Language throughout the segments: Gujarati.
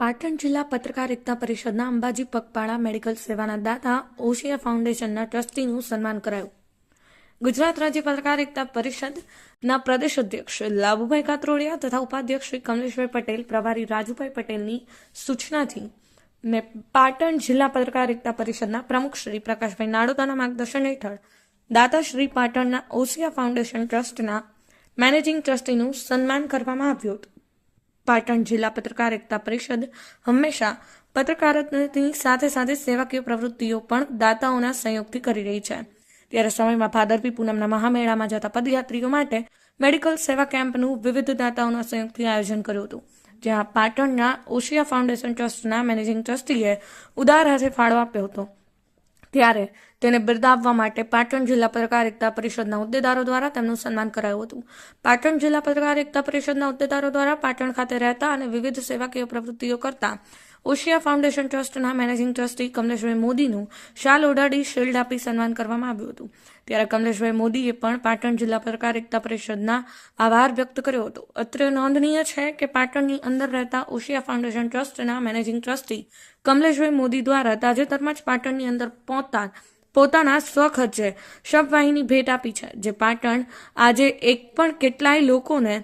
પાટણ જિલ્લા પત્રકાર એકતા પરિષદના અંબાજી પગપાળા મેડિકલ સેવાના દાતા ઓશિયા ફાઉન્ડેશનના ટ્રસ્ટીનું સન્માન કરાયું. ગુજરાત રાજ્ય પત્રકાર એકતા પરિષદના પ્રદેશ અધ્યક્ષ લાભુભાઈ કાતરોડિયા તથા ઉપાધ્યક્ષ શ્રી કમલેશભાઈ પટેલ, પ્રભારી રાજુભાઈ પટેલની સૂચનાથી ને પાટણ જિલ્લા પત્રકાર એકતા પરિષદના પ્રમુખ શ્રી પ્રકાશભાઈ નાડોદાના માર્ગદર્શન હેઠળ દાતા શ્રી પાટણના ઓશિયા ફાઉન્ડેશન ટ્રસ્ટના મેનેજિંગ ટ્રસ્ટીનું સન્માન કરવામાં આવ્યું હતું. પાટણ જિલ્લા પત્રકાર એકતા પરિષદ હંમેશા પત્રકારત્વની સાથે સાથે સેવાકીય પ્રવૃત્તિઓ પણ દાતાઓના સહયોગથી કરી રહી છે. ત્યારે સમયમાં ભાદરવી પૂનમના મહામેળામાં જતા પદયાત્રીઓ માટે મેડિકલ સેવા કેમ્પનું વિવિધ દાતાઓના સહયોગથી આયોજન કર્યું હતું. જ્યાં પાટણના ઓશિયા ફાઉન્ડેશન ટ્રસ્ટના મેનેજિંગ ટ્રસ્ટીએ ઉદાર હાથે ફાળો આપ્યો હતો. ત્યારે તેને બિરદાવવા માટે પાટણ જિલ્લા પત્રકાર એકતા પરિષદના હોદ્દેદારો દ્વારા તેમનું સન્માન કરાયું હતું. પાટણ જિલ્લા પત્રકાર એકતા પરિષદના હોદ્દેદારો દ્વારા પાટણ ખાતે રહેતા અને વિવિધ સેવાકીય પ્રવૃત્તિઓ કરતા ઓશિયા ફાઉન્ડેશન ટ્રસ્ટના મેનેજિંગ ટ્રસ્ટી કમલેશભાઈ મોદીનું શાલ ઓઢાડી શિલ્ડ આપી સન્માન કરવામાં આવ્યું હતું. ત્યારે કમલેશભાઈ મોદીએ પણ પાટણ જિલ્લા પ્રકાર એકતા પરિષદના આભાર વ્યક્ત કર્યો હતો. અત્રે નોંધનીય છે કે પાટણની અંદર રહેતા ઓશિયા ફાઉન્ડેશન ટ્રસ્ટના મેનેજિંગ ટ્રસ્ટી કમલેશભાઈ મોદી દ્વારા તાજેતરમાં જ પાટણની અંદર પહોંચતા પોતાના સ્વખર્ચે શબવાહિની ભેટ આપી છે, જે પાટણ આજે એક પણ કેટલાય લોકોને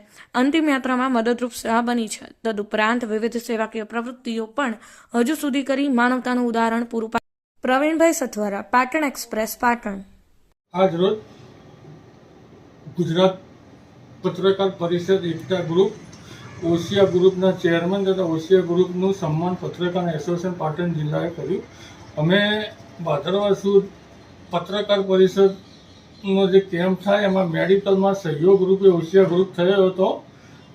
અંતિમ યાત્રામાં મદદરૂપ સેવા બની છે. તદુપરાંત વિવિધ સેવાકીય પ્રવૃત્તિઓ પણ હજુ સુધી કરી માનવતાનું ઉદાહરણ પૂરું પાડ્યું પ્રવીણભાઈ સથવારા, પાટણ એક્સપ્રેસ, પાટણ. આજ રોજ ગુજરાત પત્રકાર પરિષદ એકતા ગ્રુપ, ઓશિયા ગ્રુપના ચેરમેન તથા ઓશિયા ગ્રુપનું સન્માન પત્રકાર એસોસિએશન પાટણ જિલ્લાએ કર્યું. અમે ભાદરવા સુદ પત્રકાર પરિષદનો જે કેમ્પ થાય, એમાં મેડિકલમાં સહયોગ રૂપે ઓશિયા ગ્રુપ થયો હતો.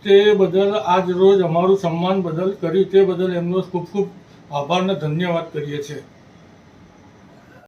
તે બદલ આજ રોજ અમારું સન્માન બદલ કર્યું તે બદલ એમનો ખૂબ ખૂબ આભાર અને ધન્યવાદ કરીએ છીએ.